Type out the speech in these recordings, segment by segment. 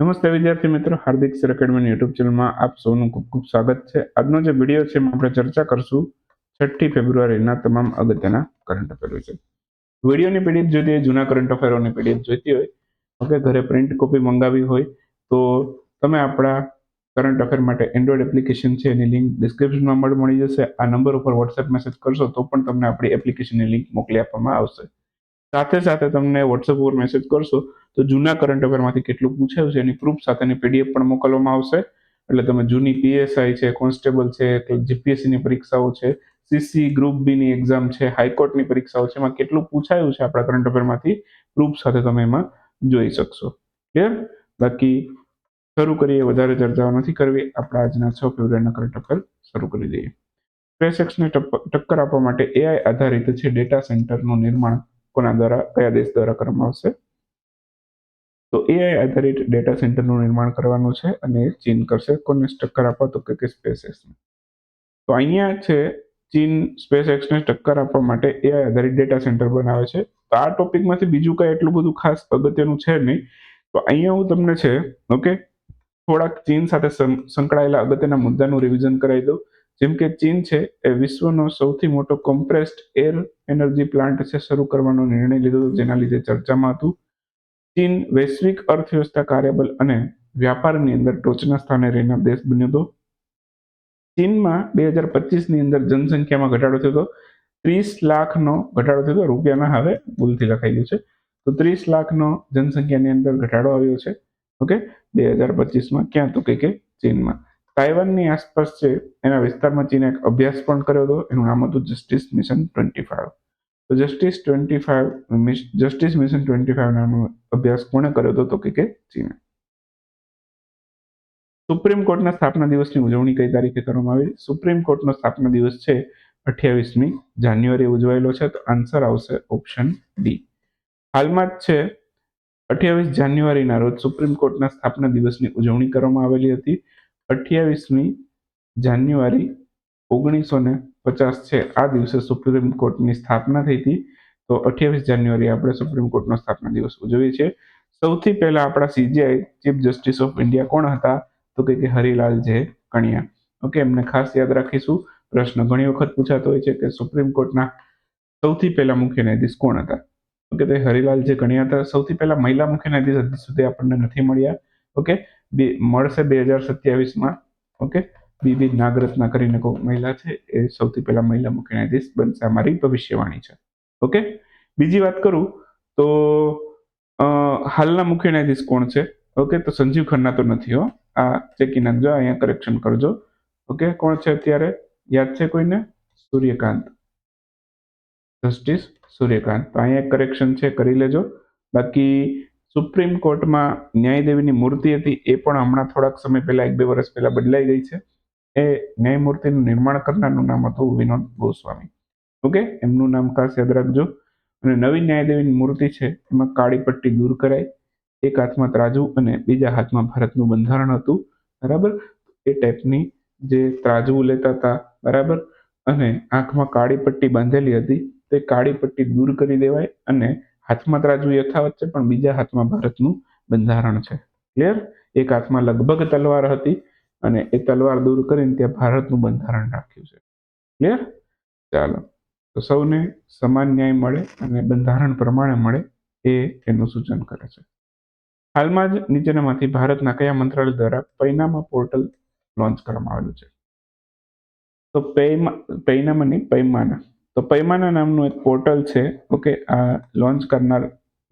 નમસ્તે વિદ્યાર્થી મિત્રો, હાર્દિક સર એકેડમીની યુટ્યુબ ચેનલમાં આપ સૌનું ખૂબ ખૂબ સ્વાગત છે. આજનો જે વીડિયો છે એમાં આપણે ચર્ચા કરશું છઠ્ઠી ફેબ્રુઆરીના તમામ અગત્યના કરંટ અફેર વિશે. વિડીયોની પીડીએફ જોઈતી હોય, જૂના કરંટ અફેરોની પીડીએફ જોઈતી હોય, ઓકે, ઘરે પ્રિન્ટ કોપી મંગાવી હોય, તો તમે આપણા કરંટ અફેર માટે એન્ડ્રોઈડ એપ્લિકેશન છે એની લિંક ડિસ્ક્રિપ્શનમાં મળી જશે. આ નંબર ઉપર વોટ્સએપ મેસેજ કરશો તો પણ તમને આપણી એપ્લિકેશનની લિંક મોકલી આપવામાં આવશે. સાથે સાથે તમને વોટ્સઅપ ઉપર મેસેજ કરશો, તો જૂના કરંટ અફેરમાંથી કેટલું પૂછાયું છે, એની પ્રૂફ સાથેની પીડીએફ પણ મોકલવામાં આવશે. એટલે તમે જૂની પીએસઆઈ છે કોન્સ્ટેબલ છે જીપીએસસીની પરીક્ષાઓ છે સીસી ગ્રુપ બીની એક્ઝામ છે હાઈકોર્ટની પરીક્ષાઓ છે, એમાં કેટલું પૂછાયું છે આપણા કરંટ અફેરમાંથી પ્રૂફ સાથે તમે એમાં જોઈ શકશો. ક્લિયર બાકી શરૂ કરીએ, વધારે ચર્ચાઓ નથી કરવી, આપણા આજના છ ફેબ્રુઆરીના કરંટ અફેર શરૂ કરી દઈએ. સ્પેસએક્સને ટક્કર આપવા માટે એઆઈ આધારિત છે ડેટા સેન્ટરનું નિર્માણ. કોના દ્વારા, કયા દેશ દ્વારા કરવામાં આવશે? તો એઆઈ આધારિત ડેટા સેન્ટરનું નિર્માણ કરવાનું છે અને ચીન કરશે. કોને ટક્કર આપવા? તો કે સ્પેસ એક્સને તો અહીંયા છે, ચીન સ્પેસ એક્સને ટક્કર આપવા માટે એઆઈ આધારિત ડેટા સેન્ટર બનાવે છે. તો આ ટોપિકમાંથી બીજું કાંઈ એટલું બધું ખાસ અગત્યનું છે નહીં. તો અહીંયા હું તમને છે ઓકે થોડાક ચીન સાથે સંકળાયેલા અગત્યના મુદ્દાનું રિવિઝન કરાવી દઉં. જેમ કે ચીન છે, એ વિશ્વનો સૌથી મોટો કોમ્પ્રેસ્ડ એર એનર્જી પ્લાન્ટ છે, શરૂ કરવાનો નિર્ણય લીધો હતો, જેના લીધે ચર્ચામાં હતું. ચીન વૈશ્વિક અર્થવ્યવસ્થા કાર્યબલ અને વ્યાપારની અંદર ટોચના સ્થાને રહેનાર દેશ બન્યો હતો. ચીનમાં બે હજાર પચીસની અંદર જનસંખ્યામાં ઘટાડો થયો હતો. ત્રીસ લાખનો ઘટાડો થયો હતો. રૂપિયાના હવે ભૂલથી લખાઈ ગયું છે. તો ત્રીસ લાખનો જનસંખ્યાની અંદર ઘટાડો આવ્યો છે. ઓકે? બે હજાર પચીસમાં ક્યાં તો કે કે ચીનમાં. તાઇવાનની આસપાસ છે, એના વિસ્તારમાં ચીને એક અભ્યાસ પણ કર્યો હતો, એનું નામ હતું જસ્ટિસ મિશન ટ્વેન્ટી ફાઇવ તો justice twenty five justice mission twenty five નામનો અભ્યાસ કોણે કર્યો હતો તો કે ચીને. સુપ્રીમ કોર્ટના સ્થાપના દિવસની ઉજવણી કઈ તારીખે કરવામાં આવી? સુપ્રીમ કોર્ટનો સ્થાપના દિવસ છે અઠ્યાવીસમી જાન્યુઆરી ઉજવાયેલો છે, તો આન્સર આવશે ઓપ્શન ડી. હાલમાં જ છે, અઠ્યાવીસ જાન્યુઆરીના રોજ સુપ્રીમ કોર્ટના સ્થાપના દિવસની ઉજવણી કરવામાં આવેલી હતી. અઠ્યાવીસમી જાન્યુઆરી ઓગણીસો ને પચાસ છે. આ દિવસે સુપ્રીમ કોર્ટની સ્થાપના થઈ હતી. તો અઠ્યાવીસ જાન્યુઆરી આપણે સુપ્રીમ કોર્ટનો સ્થાપના દિવસ ઉજવીએ છીએ. સૌથી પહેલા આપણા CGI chief justice of India કોણ હતા? તો કે હરિલાલ જે કણિયા. ઓકે, એમને ખાસ યાદ રાખીશું. પ્રશ્ન ઘણી વખત પૂછાતો હોય છે કે સુપ્રીમ કોર્ટના સૌથી પહેલા મુખ્ય ન્યાયાધીશ કોણ હતા? ઓકે તો હરિલાલ જે કણિયા હતા, સૌથી પહેલા મહિલા મુખ્ય ન્યાયાધીશ હજી સુધી આપણને નથી મળ્યા. ઓકે બે મળશે બે હજાર સત્યાવીસમાં. ઓકે? બીબી નાગરત્ના કરીને કોઈ મહિલા છે, એ સૌથી પહેલા મહિલા મુખ્ય ન્યાયાધીશ બનશે, અમારી મારી ભવિષ્યવાણી છે. ઓકે? બીજી વાત કરું તો હાલના મુખ્ય ન્યાયાધીશ કોણ છે? ઓકે? તો સંજીવ ખન્ના તો નથી, હો. આ ચેકી નાખજો અહીંયા કરેક્શન કરજો. ઓકે? કોણ છે અત્યારે? યાદ છે કોઈને? સૂર્યકાંત. જસ્ટિસ સૂર્યકાંત. તો અહીંયા એક કરેક્શન છે, કરી લેજો. બાકી સુપ્રીમ કોર્ટમાં ન્યાયદેવીની મૂર્તિ હતી, એ પણ હમણાં થોડાક સમય પહેલા, એક બે વર્ષ પહેલા બદલાઈ ગઈ છે. એ ન્યાયમૂર્તિનું નિર્માણ કરનારનું નામ હતું વિનોદ ગોસ્વામી. ઓકે? એમનું નામ ખાસ યાદ રાખજો. અને નવી ન્યાયદેવીની મૂર્તિ છે, એમાં કાળી પટ્ટી દૂર કરાઈ, એક હાથમાં ત્રાજુ અને બીજા હાથમાં ભારતનું બંધારણ હતું. બરાબર? એ ટાઈપની જે ત્રાજવું લેતા હતા, બરાબર? અને આંખમાં કાળી પટ્ટી બાંધેલી હતી. તે કાળી પટ્ટી દૂર કરી દેવાય અને હાથમાં ત્રાજુ યથાવત છે, પણ બીજા હાથમાં ભારતનું બંધારણ છે. ક્લિયર એક હાથમાં લગભગ તલવાર હતી અને એ તલવાર દૂર કરીને ત્યાં ભારતનું બંધારણ રાખ્યું છે. ક્લિયર ચાલો. તો સૌને સમાન ન્યાય મળે અને બંધારણ પ્રમાણે મળે એ એનું સૂચન કરે છે. હાલમાં જ નીચેનામાંથી ભારતના કયા મંત્રાલય દ્વારા પૈનામા પોર્ટલ લોન્ચ કરવામાં આવેલું છે? તો પૈમા, પૈનામા નહીં, પૈમાના. તો પૈમાના નામનું એક પોર્ટલ છે. ઓકે આ લોન્ચ કરનાર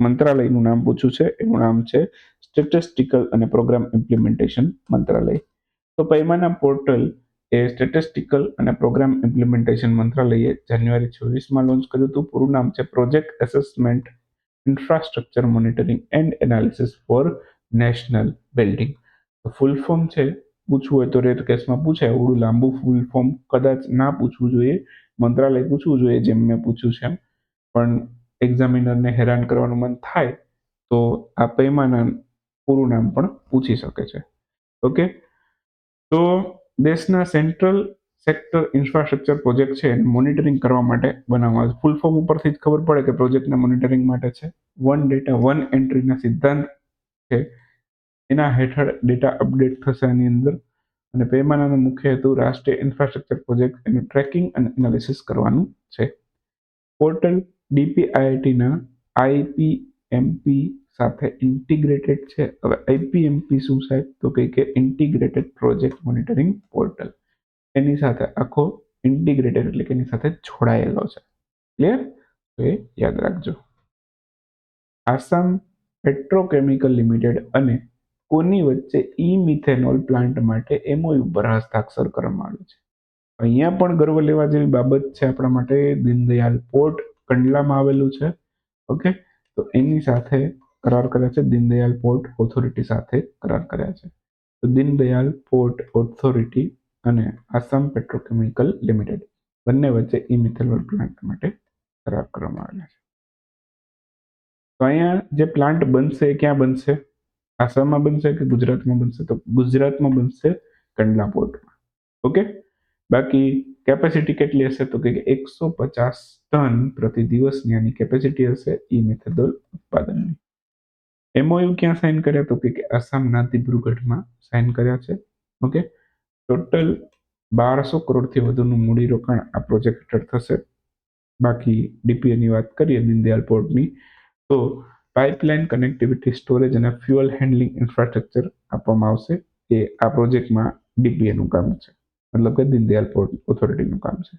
મંત્રાલયનું નામ પૂછ્યું છે. એનું નામ છે સ્ટેટિસ્ટિકલ અને પ્રોગ્રામ ઇમ્પ્લિમેન્ટેશન મંત્રાલય. તો પૈમાના પોર્ટલ એ સ્ટેટિસ્ટિકલ અને પ્રોગ્રામ ઇમ્પ્લિમેન્ટેશન મંત્રાલયે જાન્યુઆરી છવ્વીસમાં લોન્ચ કર્યું હતું. પૂરું નામ છે project assessment infrastructure monitoring and analysis for national building full form છે. પૂછવું હોય તો રેર કેસમાં પૂછાય. એવડું લાંબુ ફૂલ ફોર્મ કદાચ ના પૂછવું જોઈએ. મંત્રાલય પૂછવું જોઈએ જેમ મેં પૂછ્યું છે એમ. પણ એક્ઝામિનરને હેરાન કરવાનું મન થાય તો આ પૈમાના પૂરું નામ પણ પૂછી શકે છે. ઓકે તો દેશના સેન્ટ્રલ સેક્ટર ઇન્ફ્રાસ્ટ્રક્ચર પ્રોજેક્ટ છે એને મોનિટરિંગ કરવા માટે બનાવવામાં આવે ફૂલ ફોર્મ ઉપરથી જ ખબર પડે કે પ્રોજેક્ટના મોનિટરિંગ માટે છે. વન ડેટા વન એન્ટ્રીના સિદ્ધાંત છે. એના હેઠળ ડેટા અપડેટ થશે આની અંદર. અને પેમાનાનો મુખ્ય હેતુ રાષ્ટ્રીય ઇન્ફ્રાસ્ટ્રક્ચર પ્રોજેક્ટ એનું ટ્રેકિંગ અને એનાલિસિસ કરવાનું છે. પોર્ટલ ડીપીઆઈઆઈટીના આઈપીએમપી સાથે ઇન્ટિગ્રેટેડ છે. હવે આઈપીએમપી શું સાહેબ? તો કંઈ કે ઇન્ટિગ્રેટેડ પ્રોજેક્ટ મોનિટરિંગ પોર્ટલ એની સાથે આખો ઇન્ટિગ્રેટેડ એટલે કે એની સાથે જોડાયેલો છે. ક્લિયર તો એ યાદ રાખજો. આસામ પેટ્રોકેમિકલ લિમિટેડ અને કોની વચ્ચે ઈ મિથેનોલ પ્લાન્ટ માટે એમઓયુ પર હસ્તાક્ષર કરવામાં આવ્યું છે? અહીંયા પણ ગર્વ લેવા જેવી બાબત છે આપણા માટે. દીનદયાલ પોર્ટ કંડલામાં આવેલું છે. ઓકે? તો એની સાથે કરાર કર્યા છે. દીનદયાલ પોર્ટ ઓથોરિટી સાથે કરાર કર્યા છે. તો દીનદયાલ પોર્ટ ઓથોરિટી અને આસામ પેટ્રોકેમિકલ લિમિટેડ બંને વચ્ચે ઈ મિથેનોલ પ્લાન્ટ માટે કરાર કરવામાં આવ્યા છે. તો અહીંયા જે પ્લાન્ટ બનશે, ક્યાં બનશે? આસામમાં બનશે કે ગુજરાતમાં બનશે? તો ગુજરાતમાં બનશે કંડલા પોર્ટમાં ઓકે? બાકી કેપેસિટી કેટલી હશે? તો કે એકસો પચાસ ટન પ્રતિ દિવસની આની કેપેસિટી હશે ઈ મેથેડોલ ઉત્પાદનની. એમઓયુ ક્યાં સાઇન કર્યા? તો કે આસામના દિબ્રુગઢમાં સાઇન કર્યા છે. ઓકે? ટોટલ બારસો કરોડથી વધુનું મૂડીરોકાણ આ પ્રોજેક્ટ હેઠળ થશે. બાકી ડીપીએની વાત કરીએ દીનદયાલ પોર્ટની, તો પાઇપલાઇન કનેક્ટિવિટી, સ્ટોરેજ અને ફ્યુઅલ હેન્ડલિંગ ઇન્ફ્રાસ્ટ્રક્ચર આપવામાં આવશે, એ આ પ્રોજેક્ટમાં ડીપીએનું કામ છે. મતલબ કે દીનદયાલ પોર્ટ ઓથોરિટીનું કામ છે.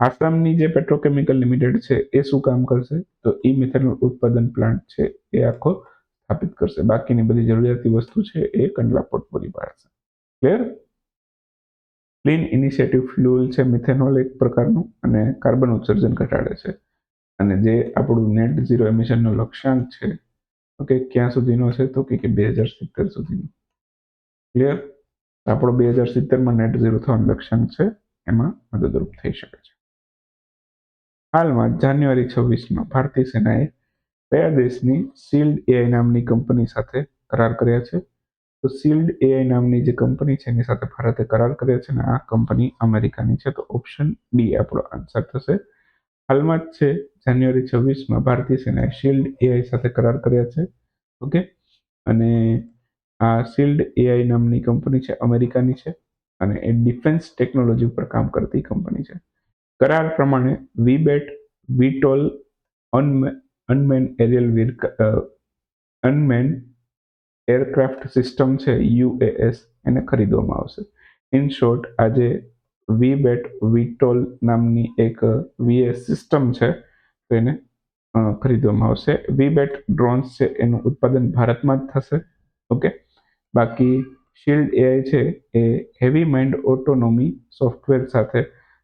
આસામની જે પેટ્રોકેમિકલ લિમિટેડ છે, એ શું કામ કરશે? તો ઈ મિથેનોલ ઉત્પાદન પ્લાન્ટ છે, એ આખો સ્થાપિત કરશે. બાકીની બધી જરૂરિયાતી વસ્તુ છે, એ કંડલા પોર્ટ પૂરી પાડશે ક્લિયર ક્લીન ઇનિશિયેટિવ ફ્યુઅલ છે મિથેનોલ એક પ્રકારનું અને કાર્બન ઉત્સર્જન ઘટાડે છે. અને જે આપણું નેટ ઝીરો એમિશનનો લક્ષ્યાંક છે ઓકે ક્યાં સુધીનો છે તો કે બે હજાર સિત્તેર સુધીનો. ક્લિયર આપણો બે હજાર સિત્તેરમાં નેટ ઝીરો થવાનું લક્ષ્યાંક છે, એમાં મદદરૂપ થઈ શકે છે. હાલમાં જાન્યુઆરી છવ્વીસમાં ભારતીય સેનાએ કયા દેશની શિલ્ડ એઆઈ નામની કંપની સાથે કરાર કર્યા છે? તો શિલ્ડ એઆઈ નામની જે કંપની છે, એની સાથે ભારતે કરાર કર્યા છે અને આ કંપની અમેરિકાની છે, તો ઓપ્શન ડી આપણો આન્સર થશે. હાલમાં જ છે જાન્યુઆરી છવ્વીસમાં ભારતીય સેનાએ શિલ્ડ એઆઈ સાથે કરાર કર્યા છે, ઓકે? અને આ શિલ્ડ એઆઈ નામની કંપની છે, અમેરિકાની છે, અને એ ડિફેન્સ ટેકનોલોજી ઉપર કામ કરતી કંપની છે. કરાર પ્રમાણે VBAT, VTOL unmanned aerial unmanned aircraft system છે, યુએએસ, એને ખરીદવામાં આવશે. ઇન શોર્ટ, આજે વીબેટ, વીટોલ નામની એક વીએસ સિસ્ટમ છે તો એને ખરીદવામાં આવશે. વીબેટ ડ્રોન્સ છે, એનું ઉત્પાદન ભારતમાં જ થશે. ઓકે? બાકી શિલ્ડ એઆઈ છે, એ હેવી માઇન્ડ ઓટોનોમી સોફ્ટવેર સાથે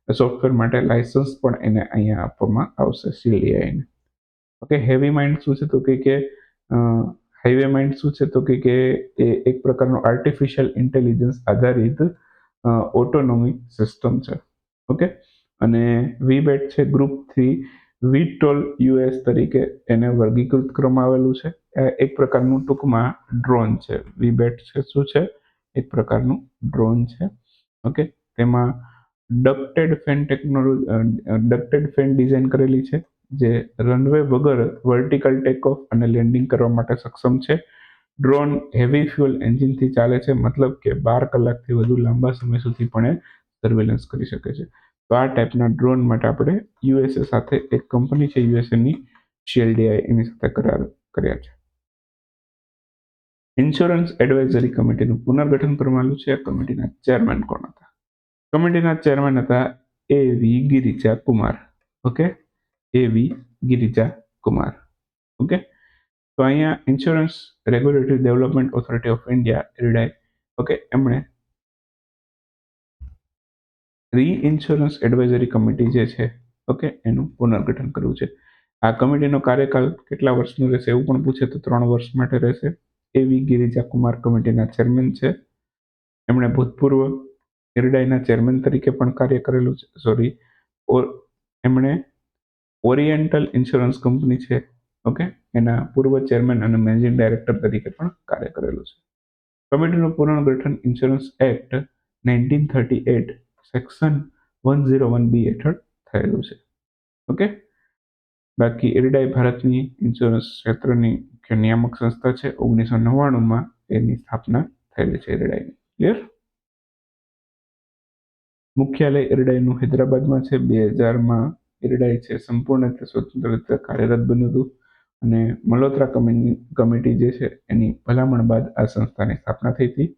સોફ્ટવેર માટે લાઇસન્સ પણ એને અહીંયા આપવામાં આવશે શિલ્ડ એઆઈને ઓકે? હેવી માઇન્ડ શું છે તો કે હાઈવે માઇન્ડ શું છે તો કે એ એક પ્રકારનું આર્ટિફિશિયલ ઇન્ટેલિજન્સ આધારિત ઓટોનોમી સિસ્ટમ છે. ઓકે? અને વીબેટ છે ગ્રુપ થ્રી વીટોલ યુએસ તરીકે એને વર્ગીકૃત કરવામાં આવેલું છે. એક પ્રકારનું ટૂંકમાં ડ્રોન છે. વીબેટ છે. શું છે? એક પ્રકારનું ડ્રોન છે. ઓકે? તેમાં ducted fan technology ducted fan design કરેલી છે, જે રનવે વગર વર્ટિકલ ટેક ઓફ અને લેન્ડિંગ કરવા માટે સક્ષમ છે. ડ્રોન હેવી ફ્યુઅલ એન્જિનથી ચાલે છે. મતલબ કે બાર કલાકથી વધુ લાંબા સમય સુધી પણ એ સર્વેલન્સ કરી શકે છે. તો આ ટાઈપના ડ્રોન માટે આપણે યુએસએ સાથે એક કંપની છે યુએસએની શિએલડીઆઈ એની સાથે કરાર, કર્યા છે. ઇન્સ્યોરન્સ એડવાઇઝરી કમિટીનું પુનર્ગઠન કરવામાં આવ્યું છે કમિટીના ચેરમેન કોણ હતા? કમિટીના ચેરમેન હતા A V Girija Kumar okay A V Girija Kumar okay તો અહીંયા insurance regulatory development authority of India IRDAI okay એમણે રી ઇન્સ્યોરન્સ એડવાઇઝરી કમિટી જે છે ઓકે એનું પુનર્ગઠન કરવું છે. આ કમિટીનો કાર્યકાળ કેટલા વર્ષનો રહેશે એવું પણ પૂછે તો ત્રણ વર્ષ માટે રહેશે. એવી ગિરિજા કુમાર કમિટીના ચેરમેન છે. એમણે ભૂતપૂર્વ ઇરડાઈના ચેરમેન તરીકે પણ કાર્ય કરેલું છે. સોરી એમણે ઓરિએન્ટલ ઇન્સ્યોરન્સ કંપની છે ઓકે એના પૂર્વ ચેરમેન અને મેનેજિંગ ડાયરેક્ટર તરીકે પણ કાર્ય કરેલું છે. કમિટીનું પુનર્ગઠન insurance act nineteen thirty eight section one zero one B હેઠળ થયેલું છે. ઓકે? બાકી એરડાઈ ભારતની ઇન્સ્યોરન્સ ક્ષેત્રની મુખ્ય નિયામક સંસ્થા છે. ઓગણીસો નવ્વાણુંમાં એની સ્થાપના થયેલી છે એરડાઈની ક્લિયર મુખ્યાલય ઇરડાઈનું હૈદરાબાદમાં છે. બે હજારમાં એરડાઈ છે. સંપૂર્ણ રીતે સ્વતંત્ર રીતે કાર્યરત બન્યું હતું. અને મલ્હોત્રા કમિટી જે છે એની ભલામણ બાદ આ સંસ્થાની સ્થાપના થઈ હતી.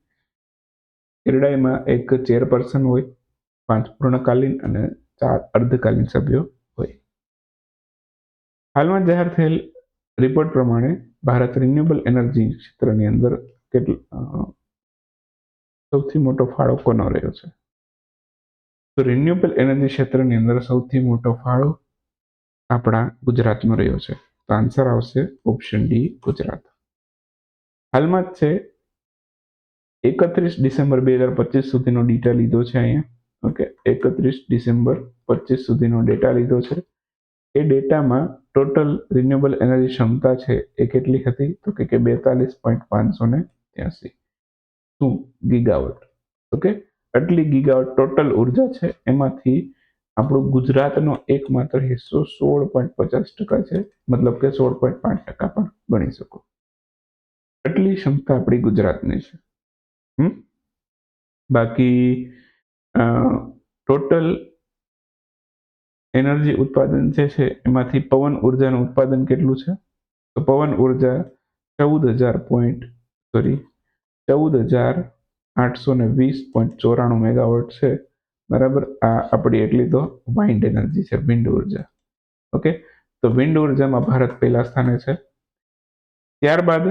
એરડાઈમાં એક ચેરપર્સન હોય પાંચ પૂર્ણકાલીન અને ચાર અર્ધકાલીન સભ્યો હોય. હાલમાં જાહેર થયેલ રિપોર્ટ પ્રમાણે ભારત રિન્યુએબલ એનર્જી ક્ષેત્રની અંદર સૌથી મોટો ફાળો કોનો રહ્યો છે? તો રિન્યુએબલ એનર્જી ક્ષેત્રની અંદર સૌથી મોટો ફાળો આપણા ગુજરાતનો રહ્યો છે. તો આન્સર આવશે ઓપ્શન ડી ગુજરાત. હાલમાં જ છે, એકત્રીસ ડિસેમ્બર બે હજાર પચીસ સુધીનો ડેટા લીધો છે અહીંયા. ઓકે, એકત્રીસ ડિસેમ્બર પચીસ સુધીનો ડેટા લીધો છે. એ ડેટામાં ટોટલ રિન્યુએબલ એનર્જી ક્ષમતા છે એ કેટલી હતી? તો કે બેતાલીસ પોઈન્ટ પાંચસો ને ત્યાસી. શું? ગીગાવટ. ઓકે, આટલી ગીગાવટ ટોટલ ઊર્જા છે એમાંથી આપણું ગુજરાતનો એકમાત્ર હિસ્સો સોળ પોઈન્ટ પચાસ ટકા છે. મતલબ કે સોળ પોઈન્ટ પાંચ ટકા પણ ગણી શકો. આટલી ક્ષમતા આપણી ગુજરાતની છે. બાકી ટોટલ એનર્જી ઉત્પાદન જે છે, એમાંથી પવન ઉર્જાનું ઉત્પાદન કેટલું છે? તો પવન ઊર્જા ચૌદ હજાર પોઈન્ટ સોરી ચૌદ હજાર આઠસો ને વીસ પોઈન્ટ ચોરાણું મેગાવોટ છે. બરાબર? આ આપણી એટલી તો વાઇન્ડ એનર્જી છે વિન્ડ ઊર્જા. ઓકે? તો વિન્ડ ઉર્જામાં ભારત પહેલા સ્થાને છે. ત્યારબાદ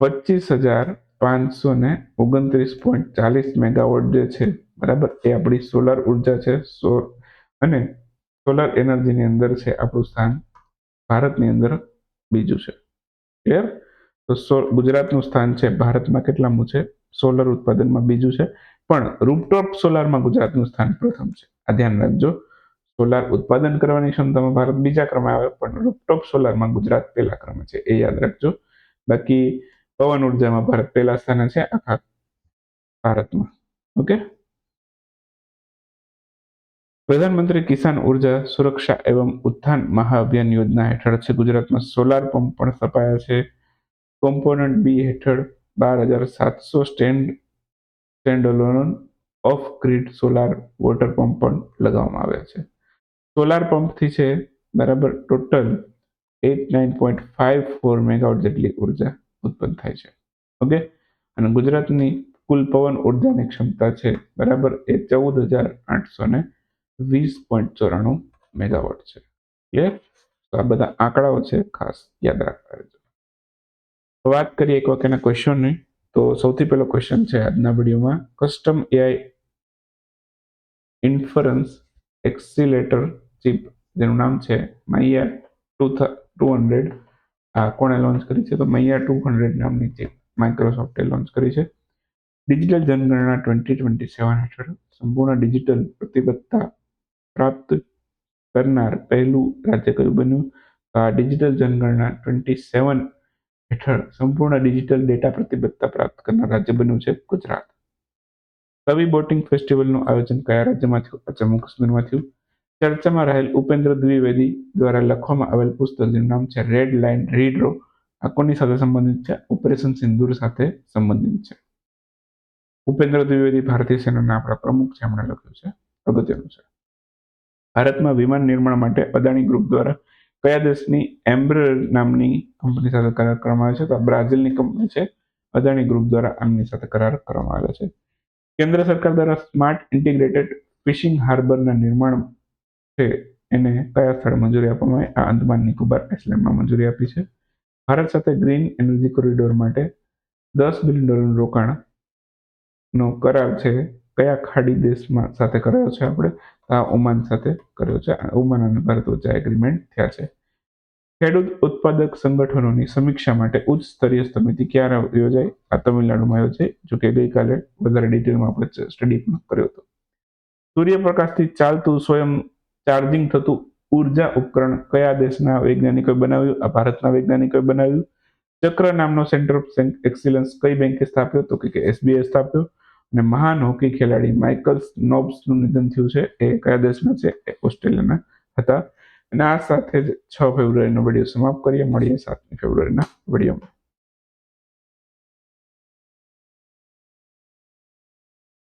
પચીસ હજાર પાંચસો ને ઓગણત્રીસ પોઈન્ટ ચાલીસ મેગાવોટ જે છે બરાબર? એ આપણી સોલાર ઊર્જા છે સોર અને સોલાર એનર્જીની અંદર છે આપણું સ્થાન. ભારતની અંદર બીજું છે. ક્લિયર તો સો ગુજરાતનું સ્થાન છે, ભારતમાં કેટલામું છે? સોલર ઉત્પાદનમાં બીજું છે. પણ રૂપટોપ સોલારમાં ગુજરાતનું સ્થાન પ્રથમ છે. આ ધ્યાન રાખજો. સોલાર ઉત્પાદન કરવાની ક્ષમતામાં ભારત બીજા ક્રમે આવે, પણ રૂપટોપ સોલારમાં ગુજરાત પહેલા ક્રમે છે. એ યાદ રાખજો. બાકી પવન ઉર્જામાં ભારત પહેલા સ્થાને છે, આખા ભારતમાં. ઓકે પ્રધાનમંત્રી કિસાન ઊર્જા સુરક્ષા એવં ઉત્થાન મહાઅભિયાન યોજના હેઠળ છે. ગુજરાતમાં સોલાર પંપ પણ સ્થપાયા છે. કોમ્પોનન્ટ બી હેઠળ બાર હજાર સાતસો stand stand alone off grid solar water pump પણ લગાવવામાં આવ્યા છે. સોલાર પંપથી છે બરાબર total eight nine point five four megawatt જેટલી ઊર્જા ઉત્પન્ન થાય છે. ઓકે? અને ગુજરાતની કુલ પવન ઉર્જાની ક્ષમતા છે બરાબર એ ચૌદ હજાર આઠસો ને વીસ પોઈન્ટ ચોરાણું મેગાવોટ છે. ક્લિયર તો આ બધા આંકડાઓ છે, ખાસ યાદ રાખવા વાત કરીએ એક વાક્યના ક્વેશ્ચનની તો સૌથી પહેલો ક્વેશ્ચન છે આજના વિડીયોમાં custom AI inference accelerator chip જેનું નામ છે મૈયા ટુ ટુ હંડ્રેડ. આ કોણે લોન્ચ કરી છે? તો મૈયા ટુ હંડ્રેડ નામની ચિપ માઇક્રોસોફ્ટે લોન્ચ કરી છે. ડિજિટલ જનગણના ટ્વેન્ટી ટ્વેન્ટી સેવન હેઠળ સંપૂર્ણ ડિજિટલ પ્રતિબદ્ધતા પ્રાપ્ત કરનાર પહેલું રાજ્ય કયું બન્યું? તો આ ડિજિટલ જનગણના ટ્વેન્ટી સેવન હેઠળ સંપૂર્ણ ડિજિટલ ડેટા પ્રતિબદ્ધતા પ્રાપ્ત કરનાર રાજ્ય બન્યું છે ગુજરાત. કવિ બોટિંગ ફેસ્ટિવલનું આયોજન કયા રાજ્યમાં થયું? જમ્મુ કાશ્મીરમાં થયું. ચર્ચામાં રહેલ ઉપેન્દ્ર દ્વિવેદી દ્વારા લખવામાં આવેલ પુસ્તક જેનું નામ છે રેડ લાઇન રીડ્રો આ કોની સાથે સંબંધિત છે? ઓપરેશન સિંદૂર સાથે સંબંધિત છે. ઉપેન્દ્ર દ્વિવેદી ભારતીય સેનાના આપણા પ્રમુખ છે હમણાં લખ્યું છે. અગત્યનું છે. ભારતમાં વિમાન નિર્માણ માટે અદાણી ગ્રુપ દ્વારા કયા દેશની એમ્બ્રર નામની કંપની સાથે કરાર કરવામાં આવે છે? તો બ્રાઝિલની કંપની છે. અદાણી ગ્રુપ દ્વારા આમની સાથે કરાર કરવામાં આવ્યો છે. કેન્દ્ર સરકાર દ્વારા સ્માર્ટ ઇન્ટિગ્રેટેડ ફિશિંગ હાર્બરના નિર્માણ છે એને કયા સ્થળે મંજૂરી આપવામાં આવી? આ અંદમાન નિકોબાર આઇસલેન્ડમાં મંજૂરી આપી છે. ભારત સાથે ગ્રીન એનર્જી કોરિડોર માટે દસ બિલિયન ડોલરનું રોકાણ નો કરાર છે. કયા ખાડી દેશમાં સાથે કર્યો છે આપણે? આ ઓમાન સાથે કર્યો છે. ઓમાન અને ભારત વચ્ચે એગ્રીમેન્ટ થયા છે. ખેડૂત ઉત્પાદક સંગઠનોની સમીક્ષા માટે ઉચ્ચ સ્તરીય સમિતિ ક્યારે યોજાય આ તમિલનાડુમાં યોજાય જો કે ગઈકાલે વધારે ડિટેલમાં આપણે સ્ટડી પણ કર્યો હતો. સૂર્યપ્રકાશથી ચાલતું સ્વયં ચાર્જિંગ થતું ઊર્જા ઉપકરણ કયા દેશના વૈજ્ઞાનિકોએ બનાવ્યું? આ ભારતના વૈજ્ઞાનિકોએ બનાવ્યું. ચક્ર નામનો સેન્ટર ઓફ એક્સિલન્સ કઈ બેંકે સ્થાપ્યો? તો કે એસબીઆઈ સ્થાપ્યો. અને મહાન હોકી ખેલાડી માઇકલ નોબ્સનું નિધન થયું છે. એ કયા દેશના છે? એ ઓસ્ટ્રેલિયાના હતા. અને આ સાથે જ છ ફેબ્રુઆરીનો વીડિયો સમાપ્ત કરીએ. મળીએ સાતમી ફેબ્રુઆરીના વિડીયોમાં.